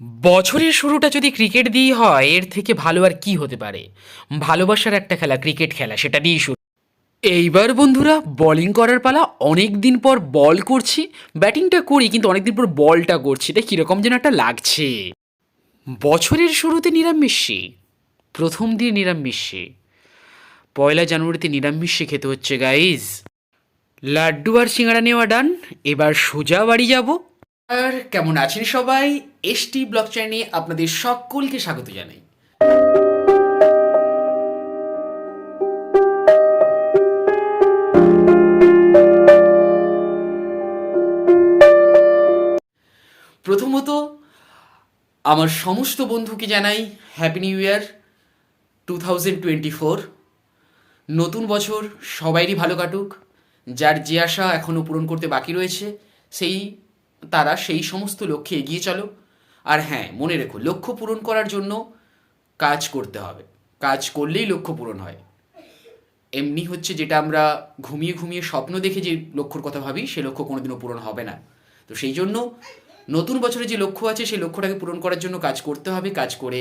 বছরের শুরুটা যদি ক্রিকেট দিয়েই হয়, এর থেকে ভালো আর কি হতে পারে? ভালোবাসার একটা খেলা, ক্রিকেট খেলা, সেটা দিয়েই শুরু। এইবার বন্ধুরা বোলিং করার পালা অনেক দিন পর বল করছি, ব্যাটিংটা করি, কিন্তু অনেক দিন পর বলটা করছি। তাই কীরকম যেন একটা লাগছে। বছরের শুরুতে নিরামিষে প্রথম দিয়ে নিরামিষে পয়লা জানুয়ারিতে নিরামিষে খেতে হচ্ছে গাইজ লাড্ডু আর সিঙ্গাড়া নেওয়া ডান এবার সোজা বাড়ি যাব। আর কেমন আছেন সবাই? এসটি ব্লক চ্যানেলে আপনাদের সকলকে স্বাগত জানাই। প্রথমত, আমার সমস্ত বন্ধুকে জানাই happy new year two thousand twenty four নতুন বছর সবাইরই ভালো কাটুক, যার যে আশা এখনও পূরণ করতে বাকি রয়েছে, সেই, তারা সেই সমস্ত লক্ষ্যে এগিয়ে চলো। আর হ্যাঁ মনে রেখো, লক্ষ্য পূরণ করার জন্য কাজ করতে হবে। কাজ করলেই লক্ষ্য পূরণ হয়। এমনি হচ্ছে যেটা আমরা ঘুমিয়ে ঘুমিয়ে স্বপ্ন দেখে যে লক্ষ্যর কথা ভাবি, সে লক্ষ্য কোনোদিনও পূরণ হবে না। তো সেই জন্য নতুন বছরে যে লক্ষ্য আছে, সেই লক্ষ্যটাকে পূরণ করার জন্য কাজ করতে হবে, কাজ করে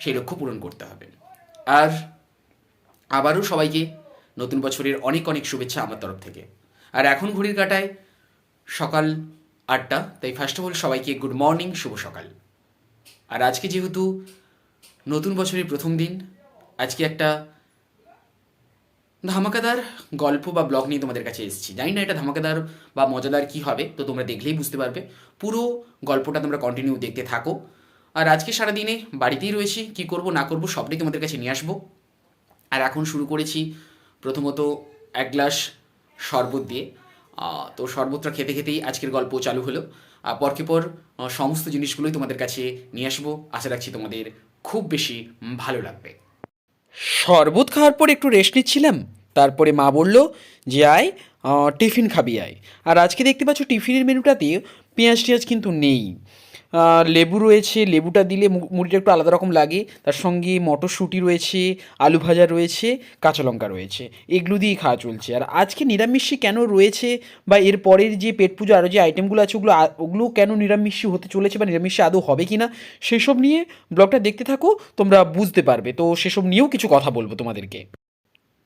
সেই লক্ষ্য পূরণ করতে হবে। আর আবারও সবাইকে নতুন বছরের অনেক অনেক শুভেচ্ছা আমার তরফ থেকে। আর এখন ঘড়ির কাটায় সকাল আটটা, তাই ফার্স্ট অফ অল সবাইকে গুড মর্নিং শুভ সকাল। আর আজকে যেহেতু নতুন বছরের প্রথম দিন, আজকে একটা ধামাকাদার গল্প বা ব্লগ নিয়ে তোমাদের কাছে এসেছি। জানি না এটা ধামাকাদার বা মজাদার কি হবে, তো তোমরা দেখলেই বুঝতে পারবে। পুরো গল্পটা তোমরা কন্টিনিউ দেখতে থাকো। আর আজকে সারাদিনে বাড়িতেই রয়েছি, কি করব, না করব, সবটাই তোমাদের কাছে নিয়ে আসব। আর এখন শুরু করেছি প্রথমত এক গ্লাস শরবত দিয়ে। তো সর্বত্র খেতে খেতেই আজকের গল্প চালু হলো। আর পরকে পর সমস্ত জিনিসগুলোই তোমাদের কাছে নিয়ে আসব। আশা রাখছি তোমাদের খুব বেশি ভালো লাগবে। শরবত খাওয়ার পর একটু রেস্ট নিচ্ছিলাম। তারপরে মা বলল যে, আয় টিফিন খাবি, আয়। আর আজকে দেখতে পাচ্ছ টিফিনের মেনুটাতে পেঁয়াজ টিয়াজ কিন্তু নেই। লেবু রয়েছে, লেবুটা দিলে মুড়িটা একটু আলাদা রকম লাগে। তার সঙ্গে মটরশুঁটি রয়েছে, আলু ভাজা রয়েছে, কাঁচা লঙ্কা রয়েছে। এগুলো দিয়েই খাওয়া চলছে। আর আজকে নিরামিষই কেন রয়েছে বা এর পরের যে পেট পুজো আরও যে আইটেমগুলো আছে, ওগুলো ওগুলো কেন নিরামিষই হতে চলেছে বা নিরামিষে আদৌ হবে কি না সেসব নিয়ে ব্লগটা দেখতে থাকো, তোমরা বুঝতে পারবে। তো সেসব নিয়েও কিছু কথা বলব তোমাদেরকে।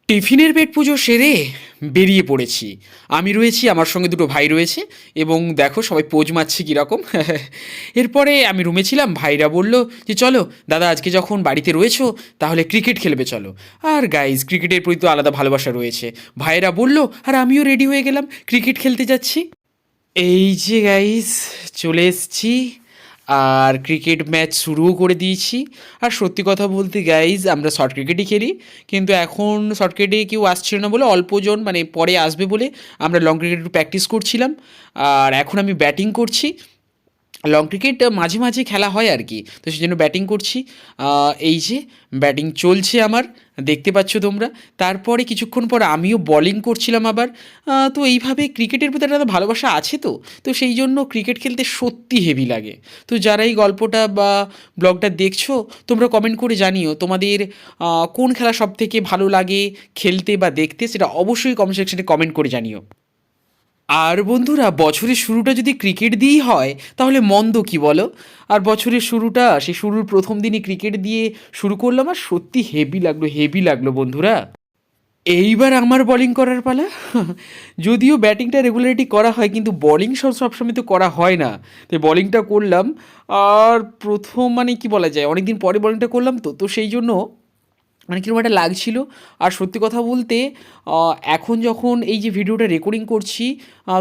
টিফিনের পেট পুজো সেরে বেরিয়ে পড়েছি। আমি রয়েছি, আমার সঙ্গে দুটো ভাই রয়েছে এবং দেখো সবাই পোজ মারছে কীরকম। এরপরে আমি রুমে ছিলাম, ভাইরা বলল যে, চলো, দাদা আজকে যখন বাড়িতে রয়েছো, তাহলে ক্রিকেট খেলবে, চলো। আর গাইজ ক্রিকেটের প্রতি তো আলাদা ভালোবাসা রয়েছে। ভাইরা বলল, আর আমিও রেডি হয়ে গেলাম ক্রিকেট খেলতে যাচ্ছি। এই যে গাইজ চলে এসছি। আর ক্রিকেট ম্যাচ শুরুও করে দিয়েছি। আর সত্যি কথা বলতে গাইজ আমরা শর্ট ক্রিকেটই খেলি। কিন্তু এখন শর্ট ক্রিকেটে কেউ আসছিল না বলে অল্পজন মানে পরে আসবে বলে আমরা লং ক্রিকেট একটু প্র্যাকটিস করছিলাম। আর এখন আমি ব্যাটিং করছি। লং ক্রিকেট মাঝে মাঝে খেলা হয় আর কি তো সেই জন্য ব্যাটিং করছি এই যে ব্যাটিং চলছে আমার, দেখতে পাচ্ছ তোমরা। তারপরে কিছুক্ষণ পর আমিও বলিং করছিলাম আবার। তো এইভাবে ক্রিকেটের প্রতি একটা ভালোবাসা আছে তো? তো সেই জন্য ক্রিকেট খেলতে সত্যি হেভি লাগে। তো যারা এই গল্পটা বা ব্লগটা দেখছ, তোমরা কমেন্ট করে জানিও, তোমাদের কোন খেলা সব থেকে ভালো লাগে খেলতে বা দেখতে, সেটা অবশ্যই কমেন্ট সেকশনে কমেন্ট করে জানিও। আর বন্ধুরা, বছরের শুরুটা যদি ক্রিকেট দিয়েই হয়, তাহলে মন্দ কি বলো? আর বছরের শুরুটা, সেই শুরুর প্রথম দিনই ক্রিকেট দিয়ে শুরু করলাম, আর সত্যি হেভি লাগল হেভি লাগল বন্ধুরা। এইবার আমার বোলিং করার পালা। যদিও ব্যাটিংটা রেগুলারিটি করা হয়, কিন্তু বোলিং সব, সবসময় তো করা হয় না। তো বোলিংটা করলাম, আর প্রথম মানে কি বলা যায় অনেক দিন পরে বলিংটা করলাম তো তো সেই জন্য মানে কীরকম একটা লাগছিল। আর সত্যি কথা বলতে এখন যখন এই যে ভিডিওটা রেকর্ডিং করছি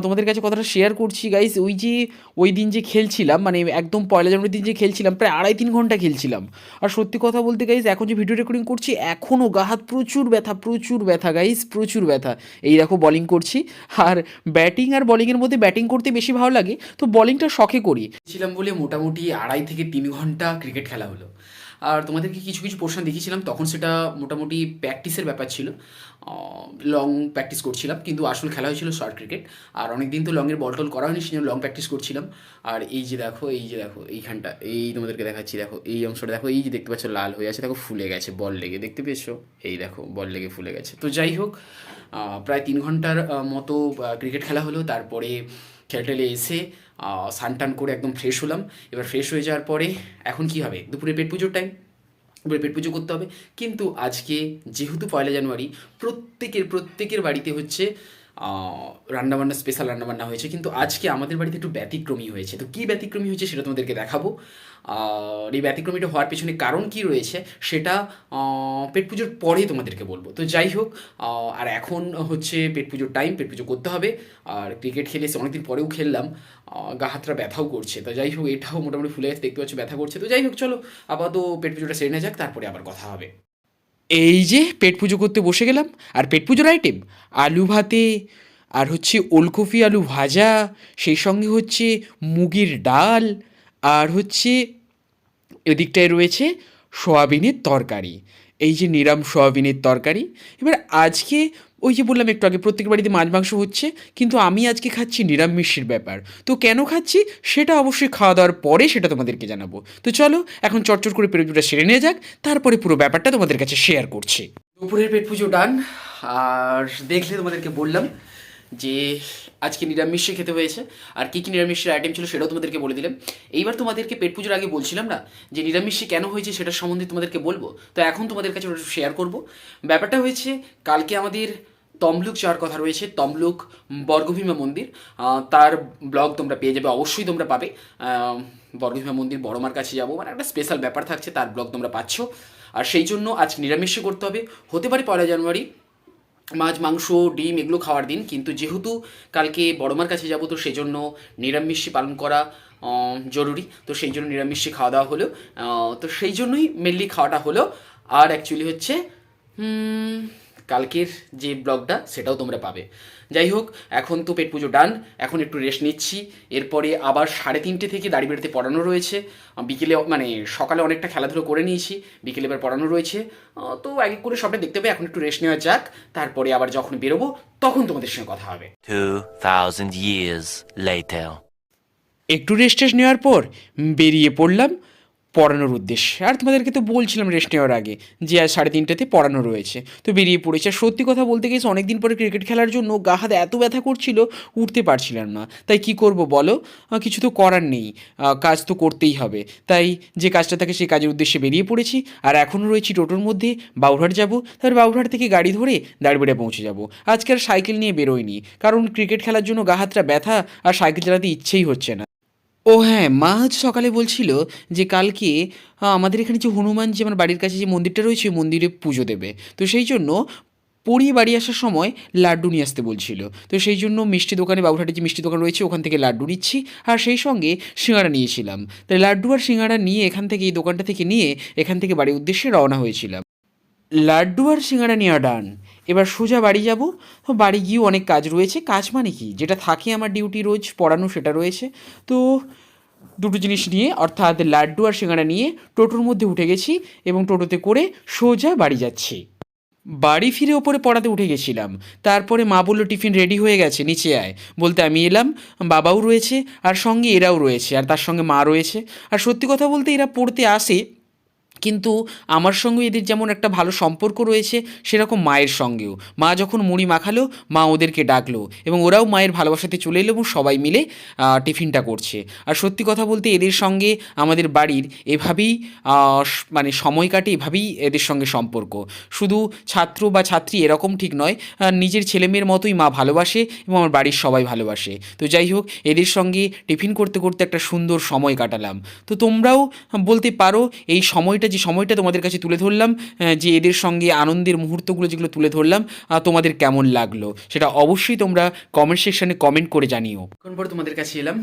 তোমাদের কাছে কথাটা শেয়ার করছি গাইস ওই যে, ওই দিন যে খেলছিলাম মানে একদম পয়লা জানুয়ারির দিন যে খেলছিলাম, প্রায় আড়াই তিন ঘণ্টা খেলছিলাম। আর সত্যি কথা বলতে গাইস এখন যে ভিডিও রেকর্ডিং করছি এখনও গা হাত প্রচুর ব্যথা প্রচুর ব্যথা গাইস প্রচুর ব্যথা। এই দেখো বলিং করছি, আর ব্যাটিং আর বলিংয়ের মধ্যে ব্যাটিং করতে বেশি ভালো লাগে, তো বলিংটা শখে করি। ছিলাম বলে মোটামুটি আড়াই থেকে তিন ঘণ্টা ক্রিকেট খেলা হলো। আর তোমাদেরকে কিছু কিছু পোর্শন দেখিয়েছিলাম, তখন সেটা মোটামুটি প্র্যাকটিসের ব্যাপার ছিল। লং প্র্যাকটিস করছিলাম, কিন্তু আসল খেলা হয়েছিল শর্ট ক্রিকেট আর অনেক দিন তো লংয়ের বল টল করা হয়নি সেই লং প্র্যাকটিস করছিলাম। আর এই যে দেখো, এই যে দেখো, এইখানটা, এই তোমাদেরকে দেখাচ্ছি, দেখো, এই অংশটা দেখো, এই যে দেখতে পাচ্ছ লাল হয়ে আছে, দেখো ফুলে গেছে বল লেগে, দেখতে পেয়েছ? এই দেখো বল লেগে ফুলে গেছে। তো যাই হোক প্রায় তিন ঘণ্টার মতো ক্রিকেট খেলা হলো, তারপরে খেলে টেলে এসে সানটান করে একদম ফ্রেশ হলাম। এবার ফ্রেশ হয়ে যাওয়ার পরে এখন কি হবে? দুপুরে পেট পুজোর টাইম দুপুরে পেট পুজো করতে হবে। কিন্তু আজকে যেহেতু পয়লা জানুয়ারি, প্রত্যেকের প্রত্যেকের বাড়িতে হচ্ছে রান্নাবান্না স্পেশাল রান্নাবান্না হয়েছে। কিন্তু আজকে আমাদের বাড়িতে একটু ব্যতিক্রমী হয়েছে। তো কী ব্যতিক্রমী হয়েছে সেটা তোমাদেরকে দেখাবো। আর এই ব্যতিক্রমীটা হওয়ার পেছনে কারণ কি রয়েছে সেটা পেট পুজোর পরে তোমাদেরকে বলব। তো যাই হোক আর এখন হচ্ছে পেট পুজোর টাইম পেট পুজো করতে হবে। আর ক্রিকেট খেলে এসে অনেকদিন পরেও খেললাম। গা হাতটা ব্যথাও করছে। তো যাই হোক, এটাও মোটামুটি ফুলে দেখতে পাচ্ছ ব্যথা করছে। তো যাই হোক, চলো, আপাতত পেট পুজোটা সেরে নেওয়া যাক, তারপরে আবার কথা হবে। এই যে পেট পুজো করতে বসে গেলাম, আর পেট পুজোর আইটেম আলু ভাতে, আর হচ্ছে ওলকপি আলু ভাজা, সেই সঙ্গে হচ্ছে মুগির ডাল, আর হচ্ছে এদিকটায় রয়েছে সোয়াবিনের তরকারি। এই যে নিরাম সোয়াবিনের তরকারি, এবার আজকে ওই যে বললাম একটু আগে প্রত্যেক বাড়িতে মাছ মাংস হচ্ছে, কিন্তু আমি আজকে খাচ্ছি নিরামিষের ব্যাপার। তো কেন খাচ্ছি? সেটা অবশ্যই খাওয়া দাওয়ার পরে সেটা তোমাদেরকে জানাব। তো চলো, এখন চটচট করে পেট পুজোটা সেরে নিয়ে যাক, তারপরে পুরো ব্যাপারটা তোমাদের কাছে শেয়ার করছি। দুপুরের পেট পুজো ডান আর দেখলে তোমাদেরকে বললাম যে আজকে নিরামিষে খেতে হয়েছে। আর কী কী নিরামিষের আইটেম ছিল সেটাও তোমাদেরকে বলে দিলাম। এইবার তোমাদেরকে পেট পুজোর আগে বলছিলাম না, যে নিরামিষে কেন হয়েছে সেটার সম্বন্ধে তোমাদেরকে বলব। তো এখন তোমাদের কাছে ওটা শেয়ার করব। ব্যাপারটা হয়েছে, কালকে আমাদের তমলুক যাওয়ার কথা রয়েছে, তমলুক বর্গভীমা মন্দির। তার ব্লগ তোমরা পেয়ে যাবে, অবশ্যই তোমরা পাবে। বর্গভীমা মন্দির বড়মার কাছে যাব। মানে একটা স্পেশাল ব্যাপার থাকছে, তার ব্লগ তোমরা পাচ্ছ। আর সেই জন্য আজকে নিরামিষে করতে হবে। হতে পারে পয়লা জানুয়ারি মাছ, মাংস, ডিম এগুলো খাওয়ার দিন। কিন্তু যেহেতু কালকে বড়মার কাছে যাব, তো সেই জন্য নিরামিষই পালন করা জরুরি। তো সেই জন্য নিরামিষই খাওয়া দাওয়া হলো। তো সেই জন্যই মেনলি খাওয়াটা হলো। আর অ্যাকচুয়ালি হচ্ছে কালকের যে ব্লগটা সেটাও তোমরা পাবে। যাই হোক এখন তো পেট পুজো ডান এখন একটু রেস্ট নিচ্ছি। এরপরে আবার সাড়ে তিনটে থেকে দাড়ি বেড়াতে পড়ানো রয়েছে। বিকেলে মানে সকালে অনেকটা খেলাধুলো করে নিয়েছি বিকেলে এবার পড়ানো রয়েছে। তো এক এক করে সবটা দেখতে হবে এখন একটু রেস্ট নেওয়া যাক। তারপরে আবার যখন বেরোবো তখন তোমাদের সঙ্গে কথা হবে। 2,000 years later. একটু রেস্ট টেস্ট নেওয়ার পর বেরিয়ে পড়লাম পড়ানোর উদ্দেশ্যে। আর তোমাদেরকে তো বলছিলাম রেস্ট নেওয়ার আগে যে আজ সাড়ে তিনটাতে পড়ানো রয়েছে। তো বেরিয়ে পড়েছে। আর সত্যি কথা বলতে গেছে অনেকদিন পরে ক্রিকেট খেলার জন্য গা হাত এত ব্যথা করছিল, উঠতে পারছিলাম না। তাই কি করব বলো? কিছু তো করার নেই। কাজ তো করতেই হবে। তাই যে কাজটা থাকে সেই কাজের উদ্দেশ্যে বেরিয়ে পড়েছি। আর এখনও রয়েছি টোটোর মধ্যে। বাউরহাট যাব। তারপর বাউরহাট থেকে গাড়ি ধরে দাঁড়বেড়ে পৌঁছে যাব। আজকে আর সাইকেল নিয়ে বেরোয়নি কারণ ক্রিকেট খেলার জন্য গা হাতটা ব্যথা আর সাইকেল চালাতে ইচ্ছেই হচ্ছে না। ও হ্যাঁ মা আজ সকালে বলছিল যে কালকে আমাদের এখানে যে হনুমান যে আমার বাড়ির কাছে যে মন্দিরটা রয়েছে, ওই মন্দিরে পুজো দেবে। তো সেই জন্য পড়িয়ে বাড়ি আসার সময় লাড্ডু নিয়ে আসতে বলছিল। তো সেই জন্য মিষ্টি দোকানে বাবুঘাটে যে মিষ্টি দোকান রয়েছে, ওখান থেকে লাড্ডু নিচ্ছি। আর সেই সঙ্গে সিঙ্গাড়া নিয়েছিলাম। তাই লাড্ডু আর সিঙ্গাড়া নিয়ে এখান থেকে, এই দোকানটা থেকে নিয়ে এখান থেকে বাড়ির উদ্দেশ্যে রওনা হয়েছিলাম। লাড্ডু আর সিঙ্গাড়া নেওয়া ডান এবার সোজা বাড়ি যাব। তো বাড়ি গিয়েও অনেক কাজ রয়েছে। কাজ মানে কি? যেটা থাকে আমার ডিউটি রোজ, পড়ানো সেটা রয়েছে। তো দুটো জিনিস নিয়ে, অর্থাৎ লাড্ডু আর সিঙ্গাড়া নিয়ে টোটোর মধ্যে উঠে গেছি এবং টোটোতে করে সোজা বাড়ি যাচ্ছি। বাড়ি ফিরে ওপরে পড়াতে উঠে গেছিলাম। তারপরে মা বলল, টিফিন রেডি হয়ে গেছে, নিচে আয়। বলতে আমি এলাম, বাবাও রয়েছে আর সঙ্গে এরাও রয়েছে, আর তার সঙ্গে মা রয়েছে। আর সত্যি কথা বলতে এরা পড়তে আসে কিন্তু আমার সঙ্গে এদের যেমন একটা ভালো সম্পর্ক রয়েছে, সেরকম মায়ের সঙ্গেও। মা যখন মুড়ি মাখালো, মা ওদেরকে ডাকলো এবং ওরাও মায়ের ভালোবাসাতে চলে এলো এবং সবাই মিলে টিফিনটা করছে। আর সত্যি কথা বলতে এদের সঙ্গে আমাদের বাড়ির এভাবেই মানে সময় কাটে এভাবেই এদের সঙ্গে সম্পর্ক। শুধু ছাত্র বা ছাত্রী এরকম ঠিক নয় নিজের ছেলেমেয়ের মতোই মা ভালোবাসে এবং আমার বাড়ির সবাই ভালোবাসে। তো যাই হোক, এদের সঙ্গে টিফিন করতে করতে একটা সুন্দর সময় কাটালাম। তো তোমরাও বলতে পারো, এই সময়টা যে সময়টা তোমাদের কাছে তুলে ধরলাম যে এদের সঙ্গে আনন্দের মুহূর্তগুলো যেগুলো তুলে ধরলাম তোমাদের কেমন লাগল? সেটা অবশ্যই তোমরা কমেন্ট সেকশনে কমেন্ট করে জানিও। এখন পর তোমাদের কাছে এলাম।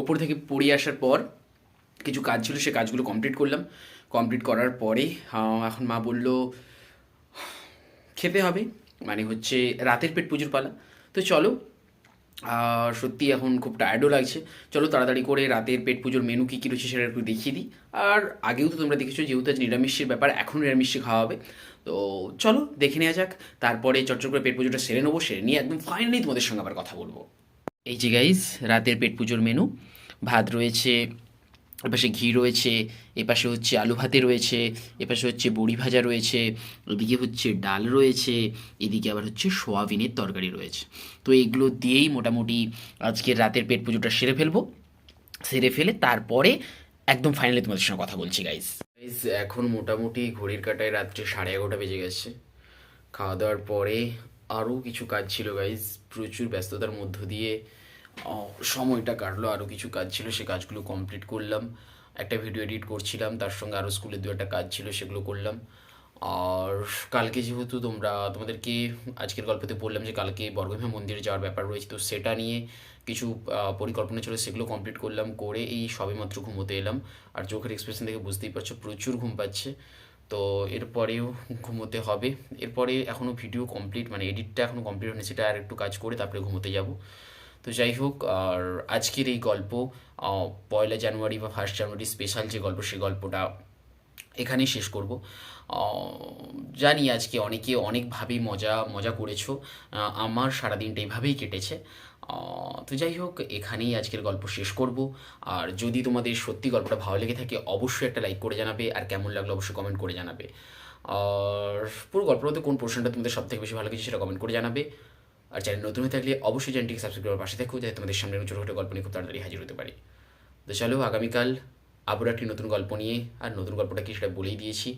ওপর থেকে পড়িয়ে আসার পর কিছু কাজ ছিল, সে কাজগুলো কমপ্লিট করলাম। কমপ্লিট করার পরে এখন মা বলল, খেতে হবে। মানে হচ্ছে রাতের পেট পুজোর পালা। তো চলো সত্যি এখন খুব টায়ার্ডও লাগছে। চলো তাড়াতাড়ি করে রাতের পেট পুজোর মেনু কী কী রয়েছে সেটা একটু দেখিয়ে দিই। আর আগেও তো তোমরা দেখেছ যেহেতু আজ নিরামিষের ব্যাপার, এখন নিরামিষে খাওয়া হবে। তো চলো দেখে নেওয়া যাক, তারপরে চটচট করে পেট পুজোটা সেরে নেব, সেরে নিয়ে একদম ফাইনালি তোমাদের সঙ্গে আবার কথা বলব। এই যে গাইজ রাতের পেট পুজোর মেনু ভাত রয়েছে এপাশে ঘি রয়েছে এপাশে হচ্ছে আলু ভাতে রয়েছে এপাশে হচ্ছে বড়ি ভাজা রয়েছে, এদিকে হচ্ছে ডাল রয়েছে, এদিকে আবার হচ্ছে সোয়াবিনের তরকারি রয়েছে। তো এইগুলো দিয়েই মোটামুটি আজকের রাতের পেট পুজোটা সেরে ফেলব। সেরে ফেলে তারপরে একদম ফাইনালি তোমাদের সঙ্গে কথা বলছি গাইজ গাইজ এখন মোটামুটি ঘড়ির কাটায় রাত্রে সাড়ে এগারোটা বেজে গেছে। খাওয়া দাওয়ার পরে আরও কিছু কাজ ছিল গাইজ প্রচুর ব্যস্ততার মধ্য দিয়ে সময়টা কাটলো আরও কিছু কাজ ছিল, সে কাজগুলো কমপ্লিট করলাম। একটা ভিডিও এডিট করছিলাম, তার সঙ্গে আরও স্কুলের দু একটা কাজ ছিল, সেগুলো করলাম। আর কালকে যেহেতু তোমরা, তোমাদেরকে আজকের গল্পতে বললাম যে কালকে বর্গভীমা মন্দিরে যাওয়ার ব্যাপার রয়েছে, তো সেটা নিয়ে কিছু পরিকল্পনা ছিল, সেগুলো কমপ্লিট করলাম, করে এই সবেমাত্র ঘুমোতে এলাম। আর চোখের এক্সপ্রেশন দেখে বুঝতেই পারছ, প্রচুর ঘুম পাচ্ছে। তো এরপরেও ঘুমোতে হবে। এরপরে এখনও ভিডিও কমপ্লিট মানে এডিটটা এখনও কমপ্লিট হয়নি, সেটা আর একটু কাজ করে তারপরে ঘুমোতে যাব। তো যাই হোক আর আজকের এই গল্প পয়লা জানুয়ারি বা ফার্স্ট জানুয়ারি স্পেশাল যে গল্প সেই গল্পটা এখানেই শেষ করব। জানি আজকে অনেকে অনেকভাবেই মজা মজা করেছ। আমার সারাদিনটা এইভাবেই কেটেছে। তো যাই হোক এখানেই আজকের গল্প শেষ করব। আর যদি তোমাদের সত্যি গল্পটা ভালো লেগে থাকে, অবশ্যই একটা লাইক করে জানাবে। আর কেমন লাগল অবশ্যই কমেন্ট করে জানাবে। আর পুরো গল্পটাতে কোন পোর্শনটা তোমাদের সব থেকে বেশি ভালো লেগেছে, সেটা কমেন্ট করে জানাবে। আর চ্যানেল নতুন হয়ে থাকলে অবশ্যই চ্যানেলটিকে সাবস্ক্রাইব করার পাশে থেকো, যাতে তোমাদের সামনে ছোটো ছোটো গল্প নিয়ে খুব তাড়াতাড়ি হাজির হতে পারি। তো চলো, আগামীকাল আবারও একটি নতুন গল্প নিয়ে, আর নতুন গল্পটা কি সেটা বলেই দিয়েছি।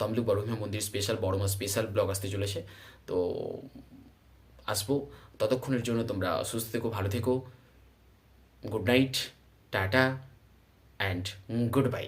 তমলুক বড়ভীমা মন্দির স্পেশাল বড়মা স্পেশাল ব্লগ আসতে চলেছে। তো আসব। ততক্ষণের জন্য তোমরা সুস্থ থেকো, ভালো থেকো। Good night tata and good bye